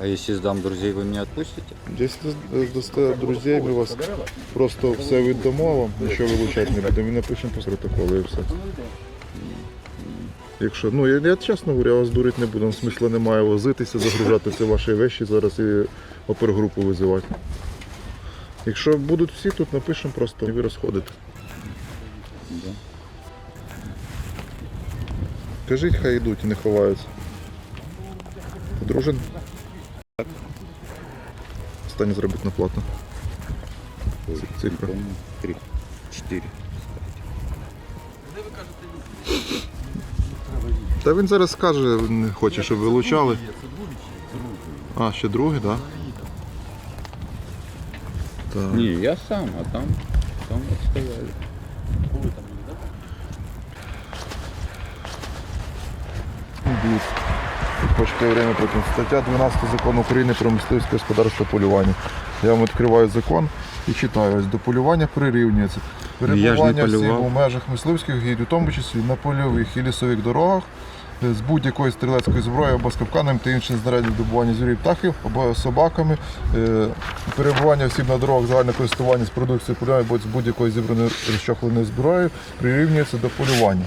А если сдам друзей, вы меня отпустите? Якщо здасте друзей, ми вас просто все віддамо вам, нічого вилучати не будемо. І напишемо по протоколу і все. Якщо, ну я, я чесно говорю, я вас дурити не буду, смисла немає возитися, загружати ці ваші вещі зараз і опергрупу визивати. Якщо будуть всі, тут напишемо просто, і ви розходите. Кажіть, хай йдуть і не ховаються. Подружен? Останнє заробітна плата. Цифра. Три. Четыре. Та він зараз скаже, не хоче, щоб вилучали. А, ще другий, так? Да? Так. Не, я сам, а там, там вот стояли. Бід. Почекай время потім. Стаття 12 закону України про мисливське господарство полювання. Я вам відкриваю закон і читаю. Ось до полювання прирівнюється. Перебування всіх у межах мисливських гід, у тому числі на польових і лісових дорогах, е, з будь-якої стрілецької зброї або з капканами та інших знарядів добування звірів птахів або собаками, е, перебування всіх на дорогах загальне користування з продукцією полювання або з будь-якої зібраної розчохленої зброї прирівнюється до полювання.